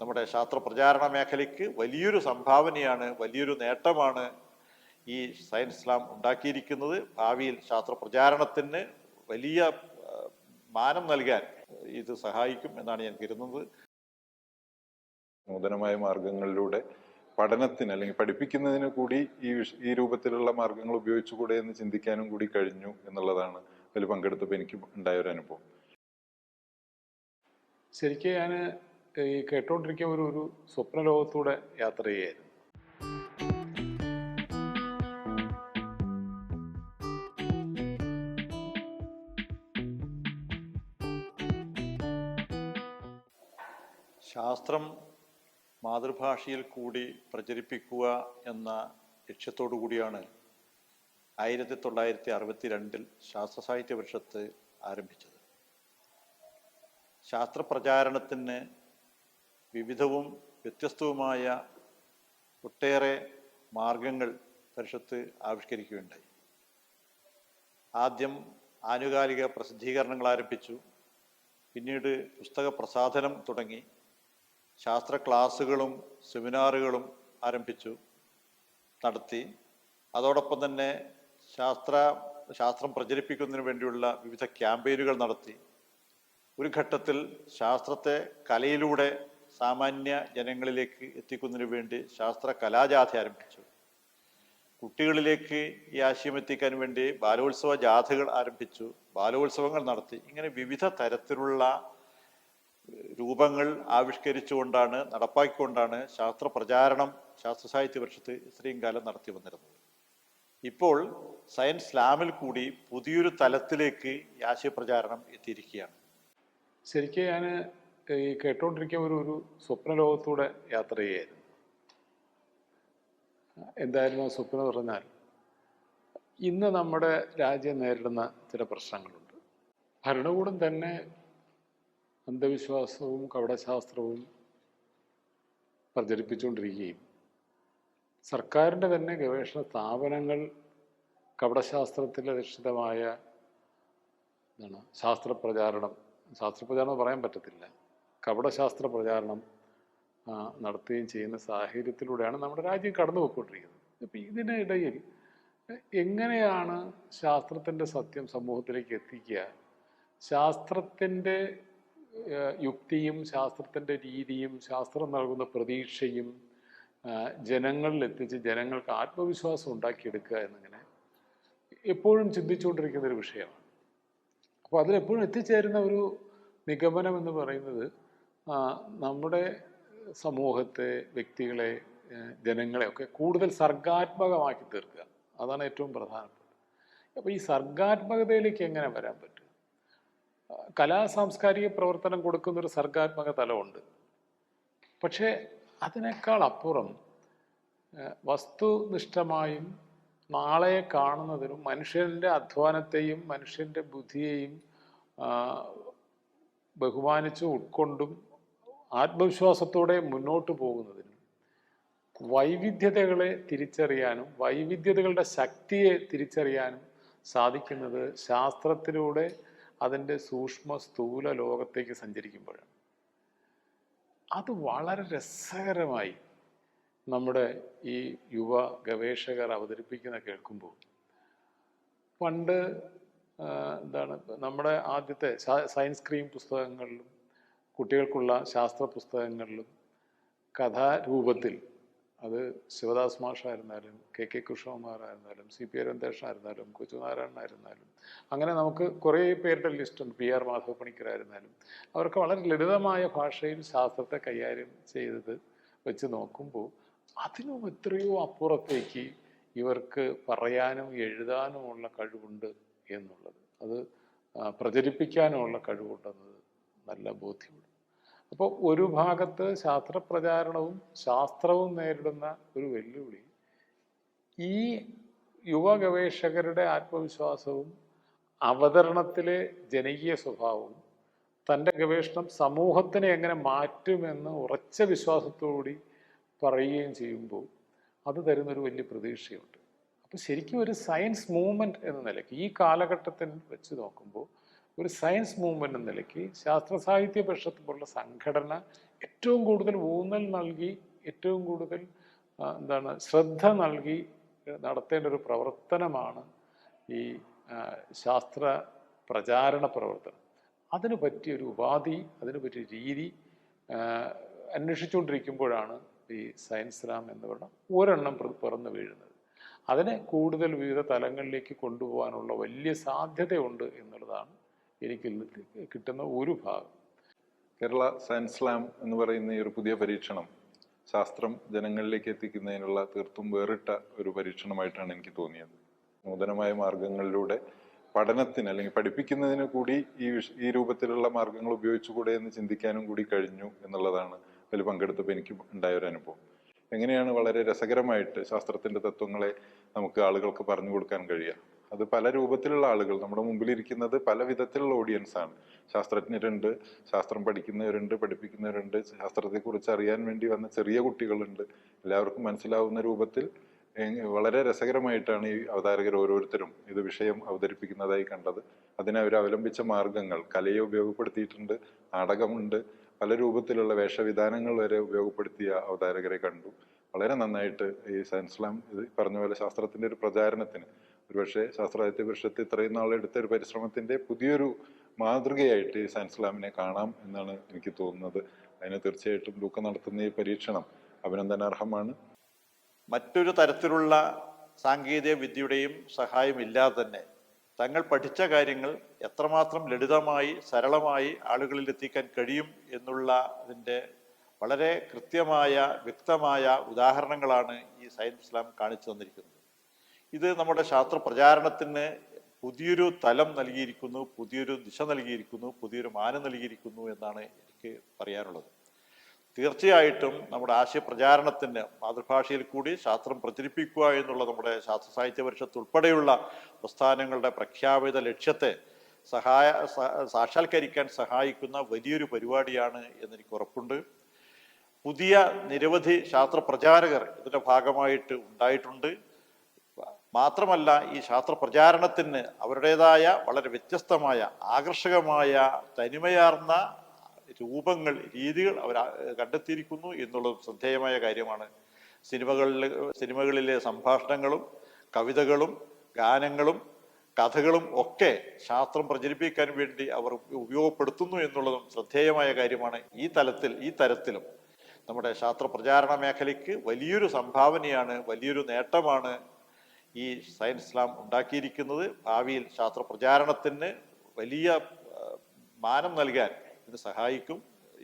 നമ്മുടെ ശാസ്ത്ര പ്രചാരണ മേഖലയ്ക്ക് വലിയൊരു സംഭാവനയാണ് വലിയൊരു നേട്ടമാണ് ഈ സയൻസ് ലാം ഉണ്ടാക്കിയിരിക്കുന്നത്. ഭാവിയിൽ ശാസ്ത്ര പ്രചാരണത്തിന് വലിയ മാനം നൽകാൻ ഇത് സഹായിക്കും എന്നാണ് ഞാൻ കരുതുന്നത്. നൂതനമായ മാർഗങ്ങളിലൂടെ പഠനത്തിന് അല്ലെങ്കിൽ പഠിപ്പിക്കുന്നതിന് കൂടി ഈ വിഷ- ഈ രൂപത്തിലുള്ള മാർഗങ്ങൾ ഉപയോഗിച്ചുകൂടെ എന്ന് ചിന്തിക്കാനും കൂടി കഴിഞ്ഞു എന്നുള്ളതാണ് അതിൽ പങ്കെടുത്തപ്പോൾ എനിക്ക് ഉണ്ടായ ഒരു അനുഭവം. ശരിക്കും ഞാൻ ഈ കേട്ടോണ്ടിരിക്കുന്ന ഒരു ഒരു സ്വപ്ന ലോകത്തൂടെ യാത്ര ചെയ്യായിരുന്നു. ശാസ്ത്രം മാതൃഭാഷയിൽ കൂടി പ്രചരിപ്പിക്കുക എന്ന ലക്ഷ്യത്തോടു കൂടിയാണ് ആയിരത്തി തൊള്ളായിരത്തി അറുപത്തി രണ്ടിൽ ശാസ്ത്ര സാഹിത്യ പരിഷത്ത് ആരംഭിച്ചത്. ശാസ്ത്ര പ്രചാരണത്തിന് വിവിധവും വ്യത്യസ്തവുമായ ഒട്ടേറെ മാർഗങ്ങൾ പരിഷത്ത് ആവിഷ്കരിക്കുകയുണ്ടായി. ആദ്യം ആനുകാലിക പ്രസിദ്ധീകരണങ്ങൾ ആരംഭിച്ചു. പിന്നീട് പുസ്തക പ്രസാധനം തുടങ്ങി. ശാസ്ത്ര ക്ലാസ്സുകളും സെമിനാറുകളും ആരംഭിച്ചു നടത്തി. അതോടൊപ്പം തന്നെ ശാസ്ത്ര ശാസ്ത്രം പ്രചരിപ്പിക്കുന്നതിന് വേണ്ടിയുള്ള വിവിധ ക്യാമ്പയിനുകൾ നടത്തി. ഒരു ഘട്ടത്തിൽ ശാസ്ത്രത്തെ കലയിലൂടെ സാമാന്യ ജനങ്ങളിലേക്ക് എത്തിക്കുന്നതിന് വേണ്ടി ശാസ്ത്ര കലാജാഥ ആരംഭിച്ചു. കുട്ടികളിലേക്ക് ഈ ആശയം എത്തിക്കാൻ വേണ്ടി ബാലോത്സവ ജാഥകൾ ആരംഭിച്ചു. ബാലോത്സവങ്ങൾ നടത്തി. ഇങ്ങനെ വിവിധ തരത്തിലുള്ള രൂപങ്ങൾ ആവിഷ്കരിച്ചുകൊണ്ടാണ് നടപ്പാക്കിക്കൊണ്ടാണ് ശാസ്ത്ര പ്രചാരണം ശാസ്ത്ര സാഹിത്യ വർഷത്ത് ഇത്രയും കാലം നടത്തി വന്നിരുന്നത്. ഇപ്പോൾ സയൻസ് ലാമിൽ കൂടി പുതിയൊരു തലത്തിലേക്ക് ആശയപ്രചാരണം എത്തിയിരിക്കുകയാണ്. ശരിക്കും ഞാൻ ഈ കേട്ടോണ്ടിരിക്കുന്ന ഒരു ഒരു സ്വപ്ന ലോകത്തൂടെ യാത്ര ചെയ്യായിരുന്നു. എന്തായിരുന്നു ആ സ്വപ്നം പറഞ്ഞാൽ ഇന്ന് നമ്മുടെ രാജ്യം നേരിടുന്ന ചില പ്രശ്നങ്ങളുണ്ട്. ഭരണകൂടം തന്നെ അന്ധവിശ്വാസവും കവടശാസ്ത്രവും പ്രചരിപ്പിച്ചുകൊണ്ടിരിക്കുകയും സർക്കാരിന്റെ തന്നെ ഗവേഷണ സ്ഥാപനങ്ങൾ കപടശാസ്ത്രത്തിൽ അധിഷ്ഠിതമായ എന്താണ് ശാസ്ത്രപ്രചാരണം ശാസ്ത്രപ്രചാരണം പറയാൻ പറ്റത്തില്ല. കപടശാസ്ത്ര പ്രചാരണം നടത്തുകയും ചെയ്യുന്ന സാഹചര്യത്തിലൂടെയാണ് നമ്മുടെ രാജ്യം കടന്നു പോയിക്കൊണ്ടിരിക്കുന്നത് അപ്പം ഇതിനിടയിൽ എങ്ങനെയാണ് ശാസ്ത്രത്തിന്റെ സത്യം സമൂഹത്തിലേക്ക് എത്തിക്കുക? ശാസ്ത്രത്തിന്റെ യുക്തിയും ശാസ്ത്രത്തിന്റെ രീതിയും ശാസ്ത്രം നൽകുന്ന പ്രതീക്ഷയും ജനങ്ങളിൽ എത്തിച്ച് ജനങ്ങൾക്ക് ആത്മവിശ്വാസം ഉണ്ടാക്കിയെടുക്കുക എന്നിങ്ങനെ എപ്പോഴും ചിന്തിച്ചുകൊണ്ടിരിക്കുന്ന ഒരു വിഷയമാണ്. അപ്പോൾ അതിലെപ്പോഴും എത്തിച്ചേരുന്ന ഒരു നിഗമനം എന്ന് പറയുന്നത് നമ്മുടെ സമൂഹത്തെ വ്യക്തികളെ ജനങ്ങളെ ഒക്കെ കൂടുതൽ സർഗാത്മകമാക്കി തീർക്കുക. അതാണ് ഏറ്റവും പ്രധാനപ്പെട്ടത്. അപ്പോൾ ഈ സർഗാത്മകതയിലേക്ക് എങ്ങനെ വരാൻ പറ്റും? കലാ സാംസ്കാരിക പ്രവർത്തനം കൊടുക്കുന്ന ഒരു സർഗാത്മക തലമുണ്ട്. പക്ഷേ അതിനേക്കാൾ അപ്പുറം വസ്തുനിഷ്ഠമായും നാളെ കാണുന്നതിനും മനുഷ്യന്റെ അധ്വാനത്തെയും മനുഷ്യന്റെ ബുദ്ധിയെയും ബഹുമാനിച്ചും ഉൾക്കൊണ്ടും ആത്മവിശ്വാസത്തോടെ മുന്നോട്ട് പോകുന്നതിനും വൈവിധ്യതകളെ തിരിച്ചറിയാനും വൈവിധ്യതകളുടെ ശക്തിയെ തിരിച്ചറിയാനും സാധിക്കുന്നത് ശാസ്ത്രത്തിലൂടെ അതിന്റെ സൂക്ഷ്മ സ്ഥൂല ലോകത്തേക്ക് സഞ്ചരിക്കുമ്പോഴാണ്. അത് വളരെ രസകരമായി നമ്മുടെ ഈ യുവ ഗവേഷകർ അവതരിപ്പിക്കുന്ന കേൾക്കുമ്പോൾ പണ്ട് എന്താണ് നമ്മുടെ ആദ്യത്തെ സയൻസ് ക്രീം പുസ്തകങ്ങളിലും കുട്ടികൾക്കുള്ള ശാസ്ത്ര പുസ്തകങ്ങളിലും കഥാരൂപത്തിൽ അത് ശിവദാസ് മാഷായിരുന്നാലും കെ കെ കൃഷ്ണകുമാറായിരുന്നാലും സി പി അരന്തേഷനായിരുന്നാലും കൊച്ചുനാരായണനായിരുന്നാലും അങ്ങനെ നമുക്ക് കുറേ പേരുടെ ലിസ്റ്റുണ്ട് പി ആർ മാധവ പണിക്കരായിരുന്നാലും അവർക്ക് വളരെ ലളിതമായ ഭാഷയിൽ ശാസ്ത്രത്തെ കൈകാര്യം ചെയ്തത് വെച്ച് നോക്കുമ്പോൾ അതിനും എത്രയോ അപ്പുറത്തേക്ക് ഇവർക്ക് പറയാനും എഴുതാനുമുള്ള കഴിവുണ്ട് എന്നുള്ളത്. അത് പ്രചരിപ്പിക്കാനുമുള്ള കഴിവുണ്ടെന്നത് നല്ല ബോധ്യമുണ്ട്. അപ്പോൾ ഒരു ഭാഗത്ത് ശാസ്ത്ര പ്രചാരണവും ശാസ്ത്രവും നേരിടുന്ന ഒരു വെല്ലുവിളി ഈ യുവ ഗവേഷകരുടെ ആത്മവിശ്വാസവും അവതരണത്തിലെ ജനകീയ സ്വഭാവവും തന്റെ ഗവേഷണം സമൂഹത്തിനെ എങ്ങനെ മാറ്റുമെന്ന് ഉറച്ച വിശ്വാസത്തോടുകൂടി പറയുകയും ചെയ്യുമ്പോൾ അത് തരുന്നൊരു വലിയ പ്രതീക്ഷയുണ്ട്. അപ്പോൾ ശരിക്കും ഒരു സയൻസ് മൂവ്മെന്റ് എന്ന നിലയ്ക്ക് ഈ കാലഘട്ടത്തിൽ വെച്ച് നോക്കുമ്പോൾ ഒരു സയൻസ് മൂവ്മെന്റ് എന്ന നിലയ്ക്ക് ശാസ്ത്ര സാഹിത്യ പരിഷത്ത് പോലുള്ള സംഘടന ഏറ്റവും കൂടുതൽ ഊന്നൽ നൽകി ഏറ്റവും കൂടുതൽ എന്താണ് ശ്രദ്ധ നൽകി നടത്തേണ്ട ഒരു പ്രവർത്തനമാണ് ഈ ശാസ്ത്ര പ്രചാരണ പ്രവർത്തനം. അതിന് പറ്റിയൊരു ഉപാധി അതിന് പറ്റിയ രീതി അന്വേഷിച്ചുകൊണ്ടിരിക്കുമ്പോഴാണ് ഈ സയൻസ് റാം എന്ന് പറഞ്ഞ ഒരെണ്ണം പിറന്നു വീഴുന്നത്. അതിനെ കൂടുതൽ വിവിധ തലങ്ങളിലേക്ക് കൊണ്ടുപോകാനുള്ള വലിയ സാധ്യതയുണ്ട് എന്നുള്ളതാണ് എനിക്ക് കിട്ടുന്ന ഒരു ഭാഗം. കേരള സയൻസ് ലാം എന്ന് പറയുന്ന ഈ ഒരു പുതിയ പരീക്ഷണം ശാസ്ത്രം ജനങ്ങളിലേക്ക് എത്തിക്കുന്നതിനുള്ള തീർത്തും വേറിട്ട ഒരു പരീക്ഷണമായിട്ടാണ് എനിക്ക് തോന്നിയത്. നൂതനമായ മാർഗങ്ങളിലൂടെ പഠനത്തിന് അല്ലെങ്കിൽ പഠിപ്പിക്കുന്നതിന് കൂടി ഈ വിഷ- ഈ രൂപത്തിലുള്ള മാർഗങ്ങൾ ഉപയോഗിച്ചുകൂടെ എന്ന് ചിന്തിക്കാനും കൂടി കഴിഞ്ഞു എന്നുള്ളതാണ് അതിൽ പങ്കെടുത്തപ്പോൾ എനിക്ക് ഉണ്ടായ ഒരു അനുഭവം. എങ്ങനെയാണ് വളരെ രസകരമായിട്ട് ശാസ്ത്രത്തിന്റെ തത്വങ്ങളെ നമുക്ക് ആളുകൾക്ക് പറഞ്ഞു കൊടുക്കാൻ കഴിയുക? അത് പല രൂപത്തിലുള്ള ആളുകൾ. നമ്മുടെ മുമ്പിൽ ഇരിക്കുന്നത് പല വിധത്തിലുള്ള ഓഡിയൻസ് ആണ്. ശാസ്ത്രജ്ഞരുണ്ട് ശാസ്ത്രം പഠിക്കുന്നവരുണ്ട് പഠിപ്പിക്കുന്നവരുണ്ട്. ശാസ്ത്രത്തെക്കുറിച്ച് അറിയാൻ വേണ്ടി വന്ന ചെറിയ കുട്ടികളുണ്ട്. എല്ലാവർക്കും മനസ്സിലാവുന്ന രൂപത്തിൽ വളരെ രസകരമായിട്ടാണ് ഈ അവതാരകർ ഓരോരുത്തരും ഇത് വിഷയം അവതരിപ്പിക്കുന്നതായി കണ്ടത്. അതിന് അവർ അവലംബിച്ച മാർഗങ്ങൾ കലയെ ഉപയോഗപ്പെടുത്തിയിട്ടുണ്ട് നാടകമുണ്ട്. പല രൂപത്തിലുള്ള വേഷവിധാനങ്ങൾ വരെ ഉപയോഗപ്പെടുത്തിയ അവതാരകരെ കണ്ടു. വളരെ നന്നായിട്ട് ഈ സയൻസ് ലാം പറഞ്ഞ പോലെ ശാസ്ത്രത്തിന്റെ ഒരു പ്രചാരണത്തിന് ഒരുപക്ഷെ ശാസ്ത്രാഹിത്യ പരിഷത്ത് ഇത്രയും നാളെടുത്ത ഒരു പരിശ്രമത്തിന്റെ പുതിയൊരു മാതൃകയായിട്ട് സയൻസ് ലാമിനെ കാണാം എന്നാണ് എനിക്ക് തോന്നുന്നത്. അതിന് തീർച്ചയായിട്ടും ലൂക്ക നടത്തുന്ന ഈ പരീക്ഷണം അഭിനന്ദനാർഹമാണ്. മറ്റൊരു തരത്തിലുള്ള സാങ്കേതിക വിദ്യയുടെയും സഹായമില്ലാതെ തന്നെ തങ്ങൾ പഠിച്ച കാര്യങ്ങൾ എത്രമാത്രം ലളിതമായി സരളമായി ആളുകളിൽ എത്തിക്കാൻ കഴിയും എന്നുള്ള അതിന്റെ വളരെ കൃത്യമായ വ്യക്തമായ ഉദാഹരണങ്ങളാണ് ഈ സയൻസ് ലാം കാണിച്ചു തന്നിരിക്കുന്നത്. ഇത് നമ്മുടെ ശാസ്ത്ര പ്രചാരണത്തിന് പുതിയൊരു തലം നൽകിയിരിക്കുന്നു പുതിയൊരു ദിശ നൽകിയിരിക്കുന്നു പുതിയൊരു മാനം നൽകിയിരിക്കുന്നു എന്നാണ് എനിക്ക് പറയാനുള്ളത്. തീർച്ചയായിട്ടും നമ്മുടെ ആശയ പ്രചാരണത്തിന് മാതൃഭാഷയിൽ കൂടി ശാസ്ത്രം പ്രചരിപ്പിക്കുക എന്നുള്ള നമ്മുടെ ശാസ്ത്ര സാഹിത്യ പരിഷത്ത് ഉൾപ്പെടെയുള്ള പ്രസ്ഥാനങ്ങളുടെ പ്രഖ്യാപിത ലക്ഷ്യത്തെ സഹായ സാക്ഷാത്കരിക്കാൻ സഹായിക്കുന്ന വലിയൊരു പരിപാടിയാണ് എന്നെനിക്ക് ഉറപ്പുണ്ട്. പുതിയ നിരവധി ശാസ്ത്ര പ്രചാരകർ ഇതിന്റെ ഭാഗമായിട്ട് ഉണ്ടായിട്ടുണ്ട്. മാത്രമല്ല ഈ ശാസ്ത്ര പ്രചാരണത്തിന് അവരുടേതായ വളരെ വ്യത്യസ്തമായ ആകർഷകമായ തനിമയാർന്ന രൂപങ്ങൾ രീതികൾ അവർ കണ്ടെത്തിയിരിക്കുന്നു എന്നുള്ളത് ശ്രദ്ധേയമായ കാര്യമാണ്. സിനിമകളിൽ സിനിമകളിലെ സംഭാഷണങ്ങളും കവിതകളും ഗാനങ്ങളും കഥകളും ഒക്കെ ശാസ്ത്രം പ്രചരിപ്പിക്കാൻ വേണ്ടി അവർ ഉപയോഗപ്പെടുത്തുന്നു എന്നുള്ളതും ശ്രദ്ധേയമായ കാര്യമാണ്. ഈ തലത്തിൽ ഈ തരത്തിലും നമ്മുടെ ശാസ്ത്ര പ്രചാരണ മേഖലയ്ക്ക് വലിയൊരു സംഭാവനയാണ് വലിയൊരു നേട്ടമാണ് ഈ സയൻസ് ഇസ്ലാം ഉണ്ടാക്കിയിരിക്കുന്നത് ഭാവിയിൽ ശാസ്ത്ര പ്രചാരണത്തിന് വലിയ മാനം നൽകാൻ ഇത് സഹായിക്കും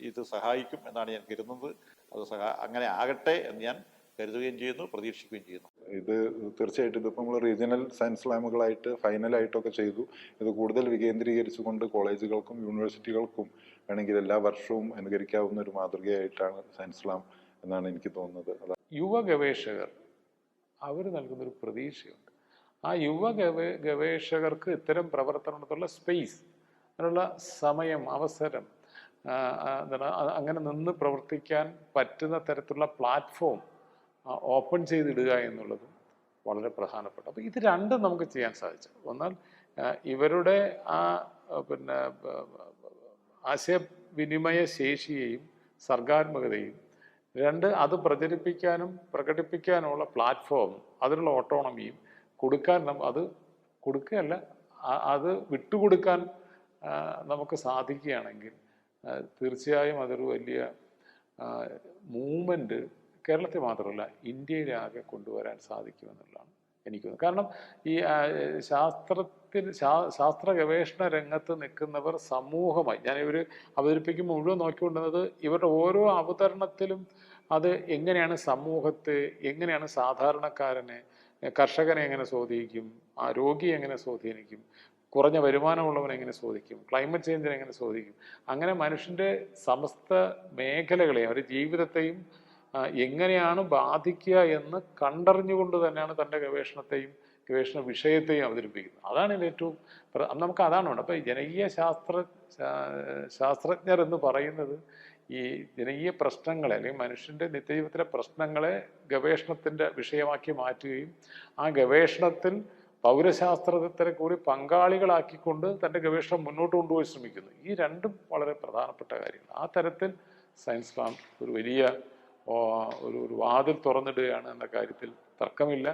ഇത് സഹായിക്കും എന്നാണ് ഞാൻ കരുതുന്നത്. അത് സഹാ അങ്ങനെ ആകട്ടെ എന്ന് ഞാൻ കരുതുകയും ചെയ്യുന്നു പ്രതീക്ഷിക്കുകയും ചെയ്യുന്നു. ഇത് തീർച്ചയായിട്ടും ഇതിപ്പോൾ നമ്മൾ റീജിയണൽ സയൻസ് ലാബുകളായിട്ട് ഫൈനലായിട്ടൊക്കെ ചെയ്തു. ഇത് കൂടുതൽ വികേന്ദ്രീകരിച്ചുകൊണ്ട് കോളേജുകൾക്കും യൂണിവേഴ്സിറ്റികൾക്കും വേണമെങ്കിൽ എല്ലാ വർഷവും അനുകരിക്കാവുന്ന ഒരു മാതൃകയായിട്ടാണ് സയൻസ് ലാം എന്നാണ് എനിക്ക് തോന്നുന്നത്. യുവ ഗവേഷകർ അവർ നൽകുന്നൊരു പ്രതീക്ഷയുണ്ട്. ആ യുവ ഗവേ ഗവേഷകർക്ക് ഇത്തരം പ്രവർത്തനത്തിലുള്ള സ്പേസ് അതിനുള്ള സമയം അവസരം അങ്ങനെ നിന്ന് പ്രവർത്തിക്കാൻ പറ്റുന്ന തരത്തിലുള്ള പ്ലാറ്റ്ഫോം ഓപ്പൺ ചെയ്തിടുക എന്നുള്ളതും വളരെ പ്രധാനപ്പെട്ട. അപ്പോൾ ഇത് രണ്ടും നമുക്ക് ചെയ്യാൻ സാധിച്ചു. ഒന്നാൽ ഇവരുടെ ആ പിന്നെ ആശയവിനിമയ ശേഷിയെയും സർഗാത്മകതയും രണ്ട് അത് പ്രചരിപ്പിക്കാനും പ്രകടിപ്പിക്കാനുമുള്ള പ്ലാറ്റ്ഫോം അതിനുള്ള ഓട്ടോണമിയും കൊടുക്കാൻ അത് കൊടുക്കുകയല്ല അത് വിട്ടുകൊടുക്കാൻ നമുക്ക് സാധിക്കുകയാണെങ്കിൽ തീർച്ചയായും അതൊരു വലിയ മൂവ്മെന്റ് കേരളത്തിൽ മാത്രമല്ല ഇന്ത്യയിലാകെ കൊണ്ടുവരാൻ സാധിക്കുമെന്നുള്ളതാണ് എനിക്ക് കാരണം ഈ ആ, ശാ- ശാസ്ത്ര ഗവേഷണ രംഗത്ത് നിൽക്കുന്നവർ സമൂഹമായി. ഞാൻ ഇവർ അവതരിപ്പിക്കുമ്പോൾ മുഴുവൻ നോക്കിക്കൊണ്ടുന്നത് ഇവരുടെ ഓരോ അവതരണത്തിലും അത് എങ്ങനെയാണ് സമൂഹത്തെ എങ്ങനെയാണ് സാധാരണക്കാരനെ കർഷകനെ എങ്ങനെ സ്വാധീനിക്കും ആ രോഗിയെ എങ്ങനെ സ്വാധീനിക്കും കുറഞ്ഞ വരുമാനമുള്ളവനെ എങ്ങനെ സ്വാധീനിക്കും ക്ലൈമറ്റ് ചേഞ്ചിനെ എങ്ങനെ സ്വാധീനിക്കും. അങ്ങനെ മനുഷ്യന്റെ സമസ്ത മേഖലകളെയും അവരുടെ ജീവിതത്തെയും എങ്ങനെയാണ് ബാധിക്കുക എന്ന് കണ്ടറിഞ്ഞുകൊണ്ട് തന്നെയാണ് തന്റെ ഗവേഷണത്തെയും ഗവേഷണ വിഷയത്തെയും അവതരിപ്പിക്കുന്നത് അതാണ് ഏറ്റവും നമുക്ക് അതാണ് വേണം അപ്പോൾ ജനകീയ ശാസ്ത്ര ശാസ്ത്രജ്ഞർ എന്ന് പറയുന്നത് ഈ ജനകീയ പ്രശ്നങ്ങളെ അല്ലെങ്കിൽ മനുഷ്യന്റെ നിത്യജീവിതത്തിലെ പ്രശ്നങ്ങളെ ഗവേഷണത്തിന്റെ വിഷയമാക്കി മാറ്റുകയും ആ ഗവേഷണത്തിൽ പൗരശാസ്ത്രത്തെ കൂടി പങ്കാളികളാക്കിക്കൊണ്ട് തന്റെ ഗവേഷണം മുന്നോട്ട് കൊണ്ടുപോയി ശ്രമിക്കുന്നു. ഈ രണ്ടും വളരെ പ്രധാനപ്പെട്ട കാര്യങ്ങൾ ആ തരത്തിൽ സയൻസ് ഫാം ഒരു വലിയ ഒരു ഒരു വാതിൽ തുറന്നിടുകയാണ് എന്ന കാര്യത്തിൽ തർക്കമില്ല.